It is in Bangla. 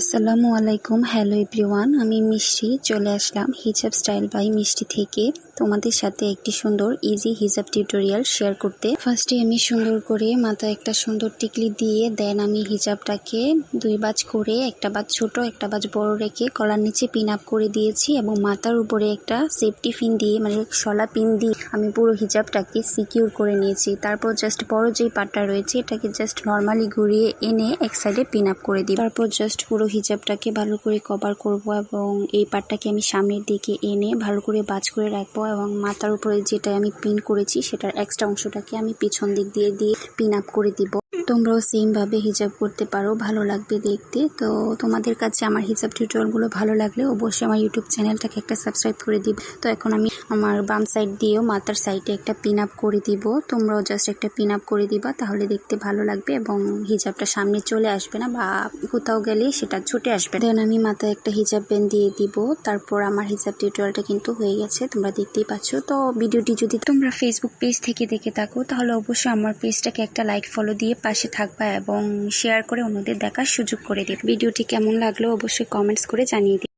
আসসালামু আলাইকুম, হ্যালো এভরিওয়ান। আমি মিষ্টি, চলে আসলাম হিজাব স্টাইল বাই মিষ্টি থেকে। তোমাদের সাথে একটি সুন্দর ইজি হিজাব টিউটোরিয়াল শেয়ার করতে। ফার্স্টে আমি সুন্দর করে মাথায় একটা সুন্দর টিকলি দিয়ে দেন আমি হিজাবটাকে দুই বাজ করে, একটা বাজ ছোট, একটা বাজ বড় রেখে কলার নিচে পিন আপ করে দিয়েছি এবং মাথার উপরে একটা সেফটি পিন দিয়ে মানে শলা পিন দিয়ে আমি পুরো হিজাবটাকে সিকিউর করে নিয়েছি। তারপর জাস্ট বড় যেই পাটটা রয়েছে, এটাকে জাস্ট নর্মালি ঘুরিয়ে এনে এক সাইডে পিন আপ করে দিই তারপর জাস্ট পুরো হিজাবটাকে ভালো করে কভার করব এবং এই পাটটাকে আমি সামনের দিকে এনে ভালো করে বাজ করে রাখব এবং মাথার উপরে যেটা আমি পিন করেছি, সেটার এক্সট্রা অংশটাকে আমি পিছন দিক দিয়ে দিয়ে পিন আপ করে দিব। তোমরাও সেম ভাবে হিজাব করতে পারো, ভালো লাগবে দেখতে। তো তোমাদের কাছে আমার হিজাব টিউটোরিয়ালগুলো ভালো লাগলে অবশ্যই আমার ইউটিউব চ্যানেলটাকে একটা সাবস্ক্রাইব করে দিব। তো এখন আমি আমার বাম সাইড দিয়েও মাথার সাইডে একটা পিন আপ করে দিব। তোমরাও জাস্ট একটা পিন আপ করে দিবা, তাহলে দেখতে ভালো লাগবে এবং হিজাবটা সামনে চলে আসবে না বা কোথাও গেলে সেটা ছুটে আসবে দেন আমি মাথায় একটা হিজাব পেন দিয়ে দিব। তারপর আমার হিজাব টিউটোরিয়ালটা কিন্তু হয়ে গেছে, তোমরা দেখতেই পাচ্ছ। তো ভিডিওটি যদি তোমরা ফেসবুক পেজ থেকে দেখে থাকো, তাহলে অবশ্যই আমার পেজটাকে একটা লাইক ফলো দিয়ে পাশে থাকবা এবং শেয়ার করে অন্যদের দেখার সুযোগ করে দিবে ভিডিওটি কেমন লাগল অবশ্যই কমেন্টস করে জানিয়ে দিবে